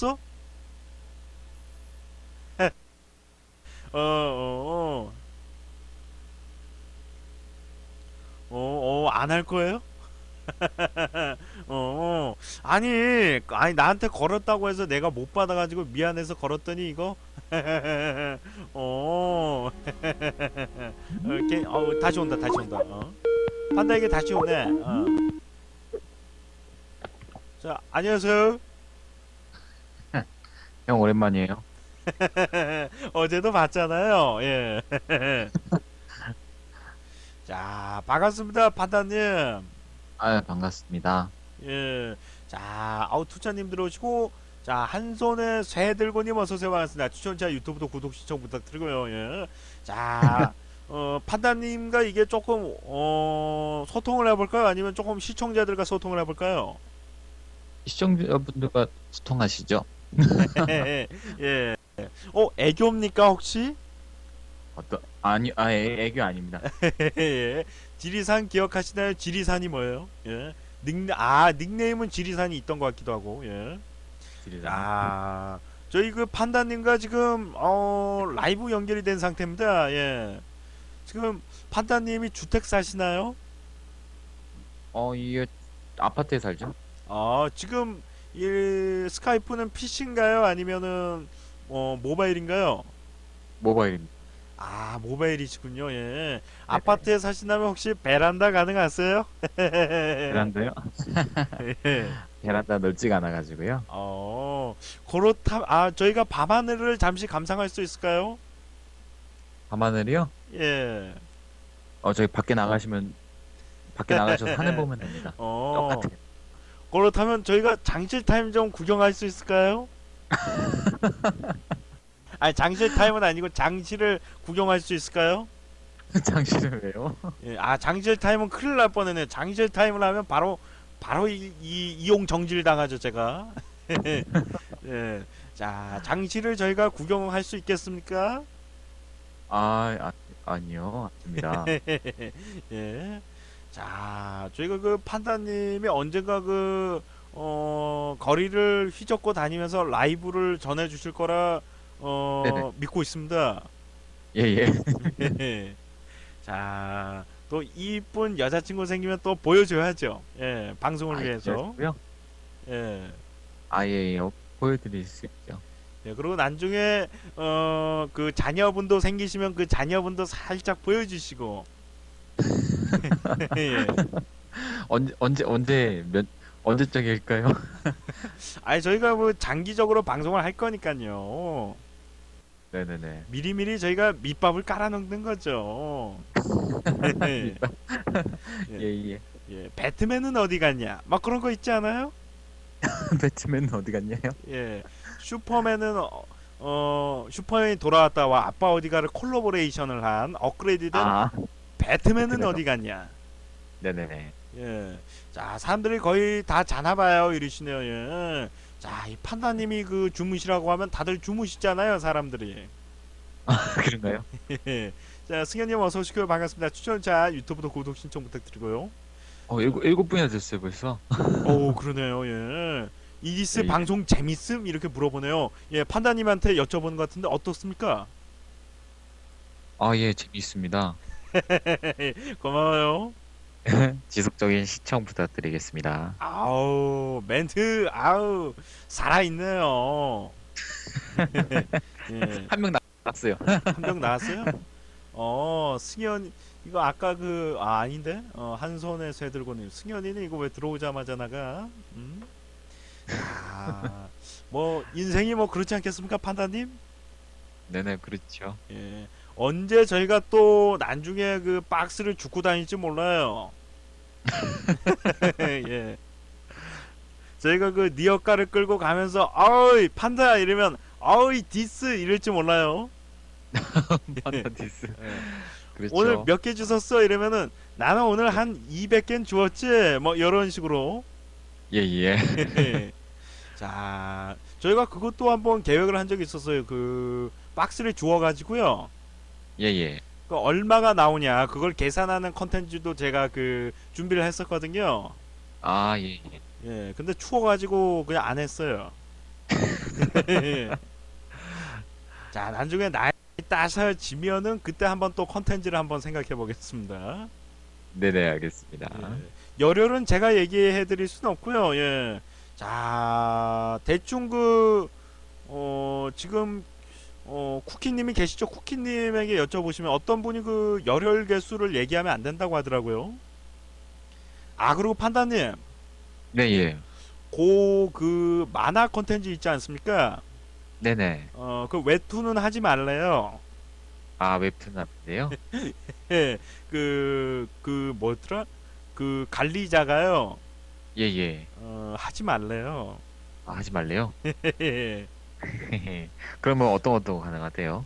없어? 어, 어, 어. 어, 어, 안 할 거예요? 어, 어. 아니, 아니, 나한테 걸었다고 해서 내가 못 받아가지고 미안해서 걸었더니 이거? 어, 이렇게, 어, 다시 온다, 다시 온다. 어. 판다에게 다시 오네. 어. 자, 안녕하세요. 형 오랜만이에요. 어제도 봤잖아요. 예. 자, 반갑습니다, 판다님. 아 반갑습니다. 예. 자, 아우 투자님 들어오시고, 자, 한 손에 쇠 들고님 어서 오세요 반갑습니다. 추천자 유튜브도 구독 시청 부탁드리고요. 예. 자, 어, 판다님과 이게 조금 어 소통을 해볼까요? 아니면 조금 시청자들과 소통을 해볼까요? 시청자분들과 소통하시죠? 예. 어, 애교입니까 혹시? 어떤 아니 아 애, 애교 아닙니다. 예. 지리산 기억하시나요? 지리산이 뭐예요? 예. 닉, 아, 닉네임은 지리산이 있던 것 같기도 하고, 예. 드리자. 아, 저희 그 판다님과 지금, 어, 라이브 연결이 된 상태입니다. 예. 지금 판다님이 주택 사시나요? 어 이게 아파트에 살죠? 어, 지금 이 스카이프는 PC인가요? 아니면은, 어, 모바일인가요? 모바일입니다. 아, 모바일이시군요. 예. 아파트에 사신다면 혹시 베란다 가능하세요? 베란다요? 예. 베란다 넓지가 않아가지고요. 어, 그렇다. 아, 저희가 밤하늘을 잠시 감상할 수 있을까요? 밤하늘이요? 예. 어 저기 밖에 나가시면 밖에 나가셔서 하늘 보면 됩니다. 어, 똑같아요. 그렇다면 저희가 장실 타임 좀 구경할 수 있을까요? 아니, 장실 타임은 아니고 장실을 구경할 수 있을까요? 장실을 왜요? 예. 아, 장실 타임은 큰일 날 뻔했네. 장실 타임을 하면 바로 바로 이, 이 이용 정지를 당하죠, 제가. 예. 자, 장실을 저희가 구경할 수 있겠습니까? 아, 아 아니요 아닙니다. 예. 자, 저희가 그 판다님이 언젠가 그, 어, 거리를 휘젓고 다니면서 라이브를 전해주실 거라, 어, 네네. 믿고 있습니다. 예예. 자, 또 이쁜 여자친구 생기면 또 보여줘야죠. 예, 방송을 위해서. 요 예. 아 예 예, 보여드릴 수 있죠. 예, 그리고 나중에, 어, 그 자녀분도 생기시면 그 자녀분도 살짝 보여주시고. 예. 언제 언제 언제 몇 언제적일까요? 아니 저희가 뭐 장기적으로 방송을 할 거니까요. 네네네. 미리미리 저희가 밑밥을 깔아놓는 거죠. 예, 예 예. 예. 배트맨은 어디 갔냐? 막 그런 거 있지 않아요? 배트맨은 어디 갔냐요? 예. 슈퍼맨은 어, 어 슈퍼맨이 돌아왔다와 아빠 어디가를 콜라보레이션을 한 업그레이드된 아 배트맨은 배트맨. 어디 갔냐? 네네네. 예. 자, 사람들이 거의 다 자나 봐요. 이러시네요. 예. 자, 이 판다님이 그 주무시라고 하면 다들 주무시잖아요, 사람들이. 그런가요? 예. 자, 승현님 어서 오시고요. 반갑습니다. 추천자 유튜브도 구독 신청 부탁드리고요. 어 일곱 일곱 분이나 됐어요 벌써. 오, 그러네요. 예. 이디스 예, 예. 방송 재밌음 이렇게 물어보네요. 예, 판다님한테 여쭤보는 것 같은데 어떻습니까? 아 예 재미있습니다. 고마워요. 지속적인 시청 부탁드리겠습니다. 아우, 멘트 아우 살아있네요. 예. 한 명 나갔어요. 한명 나왔어요? 어, 승현 이거 아까 그 아, 아닌데? 어, 한 손에 쇠 들고는 승현이는 이거 왜 들어오자마자 나가? 음? 아, 뭐 인생이 뭐 그렇지 않겠습니까, 판다님? 네네 그렇죠. 예. 언제 저희가 또 나중에 그 박스를 줍고 다닐지 몰라요. 예. 저희가 그 니어카를 끌고 가면서 어이 판다 이러면 어이 디스 이럴지 몰라요. 판타디스. 예. 그렇죠. 오늘 몇 개 주웠어 이러면은 나는 오늘 한 200개는 주웠지 뭐 이런 식으로 예예. 자 저희가 그것도 한번 계획을 한 적이 있었어요 그 박스를 주워 가지고요 예예. 그 얼마가 나오냐 그걸 계산하는 컨텐츠도 제가 그 준비를 했었거든요 아 예. 예. 예 근데 추워 가지고 그냥 안 했어요 자 나중에 나이 따서 지면은 그때 한번 또 컨텐츠를 한번 생각해 보겠습니다. 네네 알겠습니다. 예. 열혈은 제가 얘기해 드릴 수는 없고요. 예. 자, 대충 그, 어, 지금, 어, 쿠키님이 계시죠? 쿠키님에게 여쭤보시면 어떤 분이 그 열혈 개수를 얘기하면 안 된다고 하더라고요. 아, 그리고 판다님, 네 예. 고그 만화 컨텐츠 있지 않습니까? 네네. 어, 그 웹툰은 하지 말래요. 아 웹툰 하는데요. 예, 그, 그, 뭐더라? 그 관리자가요, 예예. 어, 하지 말래요. 아, 하지 말래요. 예. 그러면 어떤 것도 가능하대요?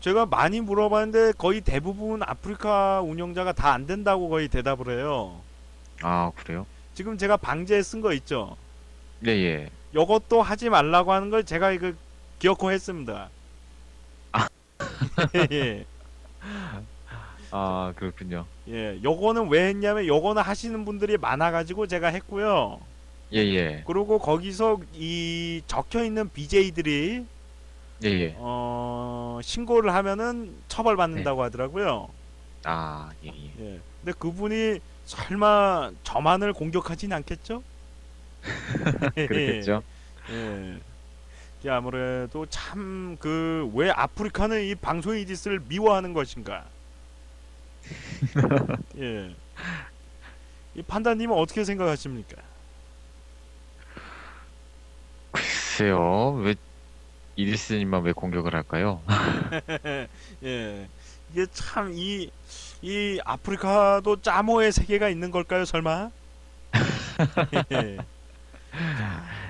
제가 많이 물어봤는데 거의 대부분 아프리카 운영자가 다 안 된다고 거의 대답을 해요. 아 그래요? 지금 제가 방제에 쓴거 있죠. 예예. 요것도 하지 말라고 하는 걸 제가 이거 기억고 했습니다. 아. 예. 아 그렇군요. 예. 요거는 왜 했냐면 요거는 하시는 분들이 많아 가지고 제가 했고요. 예예. 그리고 거기서 이 적혀 있는 BJ들이 예예. 어, 신고를 하면은 처벌받는다고 하더라고요. 아 예예. 예. 근데 그분이 설마 저만을 공격하진 않겠죠? 그렇겠죠. 예. 이게 아무래도 참 그 왜 아프리카는 이 방송 이디스를 미워하는 것인가? 예. 이 판다님은 어떻게 생각하십니까? 글쎄요. 왜 이리스님만 왜 공격을 할까요? 예. 이게 참 이 이 아프리카도 짜모의 세계가 있는 걸까요, 설마? 예.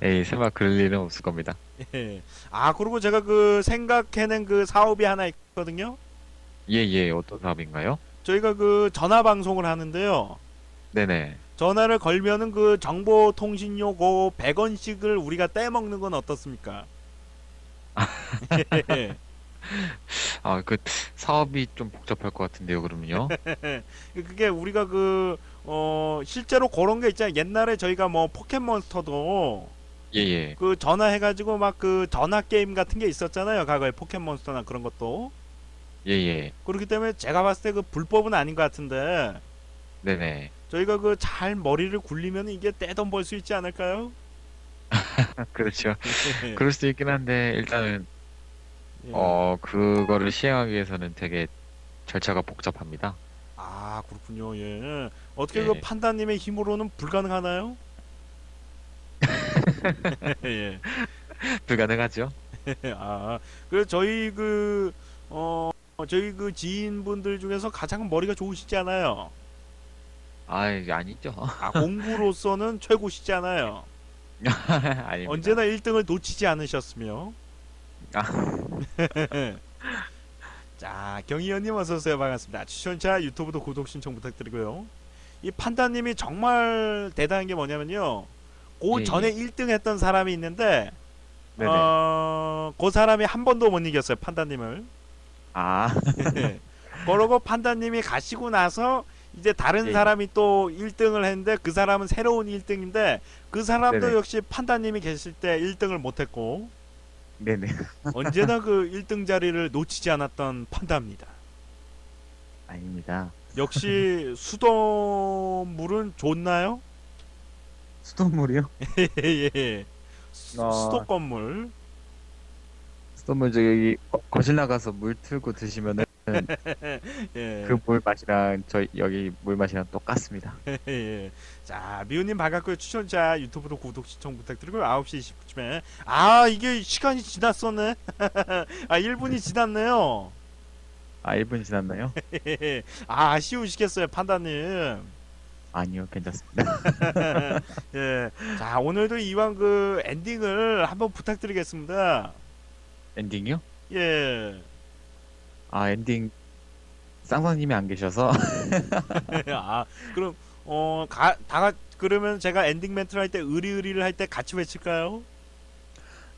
에이 설마 그럴 일은 없을 겁니다. 예. 아, 그리고 제가 그 생각해낸 그 사업이 하나 있거든요. 예예. 어떤 사업인가요? 저희가 그 전화 방송을 하는데요. 네네. 전화를 걸면은 그 정보통신료 그 100원씩을 우리가 떼먹는 건 어떻습니까? 예. 아 그 사업이 좀 복잡할 것 같은데요. 그러면요. 그게 우리가 그, 어, 실제로 그런 게 있잖아요. 옛날에 저희가 뭐 포켓몬스터도 예 예. 그 전화해가지고 막 그 전화 게임 같은 게 있었잖아요. 과거에 포켓몬스터나 그런 것도. 예 예. 그렇기 때문에 제가 봤을 때 그 불법은 아닌 것 같은데 네네. 저희가 그 잘 머리를 굴리면 이게 떼돈 벌 수 있지 않을까요? 그렇죠. 그럴 수도 있긴 한데 일단은 예. 어 그거를 시행하기 위해서는 되게 절차가 복잡합니다. 아 그렇군요. 예. 어떻게 예. 그 판다님의 힘으로는 불가능하나요? 예. 불가능하죠. 아 그래서 저희 그 어. 저희 그 지인분들 중에서 가장 머리가 좋으시잖아요. 아 이게 아니죠. 아, 공부로서는 최고시잖아요. 아닙니다. 언제나 1등을 놓치지 않으셨으며. 아. 자, 경희연님 어서 오세요. 반갑습니다. 추천차 유튜브도 구독 신청 부탁드리고요. 이 판다님이 정말 대단한 게 뭐냐면요. 그 예, 전에 1등 했던 사람이 있는데, 네네. 어, 그 사람이 한 번도 못 이겼어요. 판다님을. 아 그러고 판다님이 가시고 나서 이제 다른 예. 사람이 또 1등을 했는데 그 사람은 새로운 1등인데 그 사람도 네네. 역시 판다님이 계실 때 1등을 못했고 네네. 언제나 그 1등 자리를 놓치지 않았던 판다입니다. 아닙니다. 역시 수돗물은 좋나요? 수돗물이요? 예. 수, 어. 수도 건물. 수돗물 저기 거- 거실 나가서 물 틀고 드시면은 예. 그 물 맛이랑 저희 여기 물 맛이랑 똑같습니다. 예. 자, 미우님 반갑고요. 추천자 유튜브도 구독 시청 부탁드리고요. 9시 20분쯤에. 아, 이게 시간이 지났었네. 아, 1분이 지났네요. 아 1분 지났나요? 아, 아쉬우시겠어요, 판다님. 아니요 괜찮습니다. 예. 자, 오늘도 이왕 그 엔딩을 한번 부탁드리겠습니다. 엔딩이요? 예. 아 엔딩 쌍쌍님이 안 계셔서 아, 그럼, 어, 가, 다, 같- 그러면 제가 엔딩 멘트를 할 때 의리의리를 할 때 같이 외칠까요?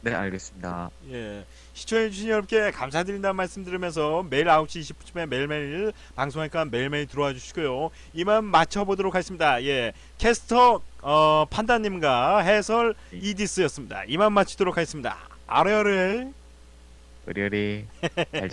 네, 알겠습니다. 예. 시청해주신 여러분께 감사드린다는 말씀 드리면서 매일 9시 20분쯤에 매일매일 방송하니까 매일매일 들어와 주시고요. 이만 맞춰보도록 하겠습니다. 예. 캐스터, 어, 판다님과 해설 네. 이디스였습니다. 이만 마치도록 하겠습니다. 아래아래. 으리으리. 잘 자요.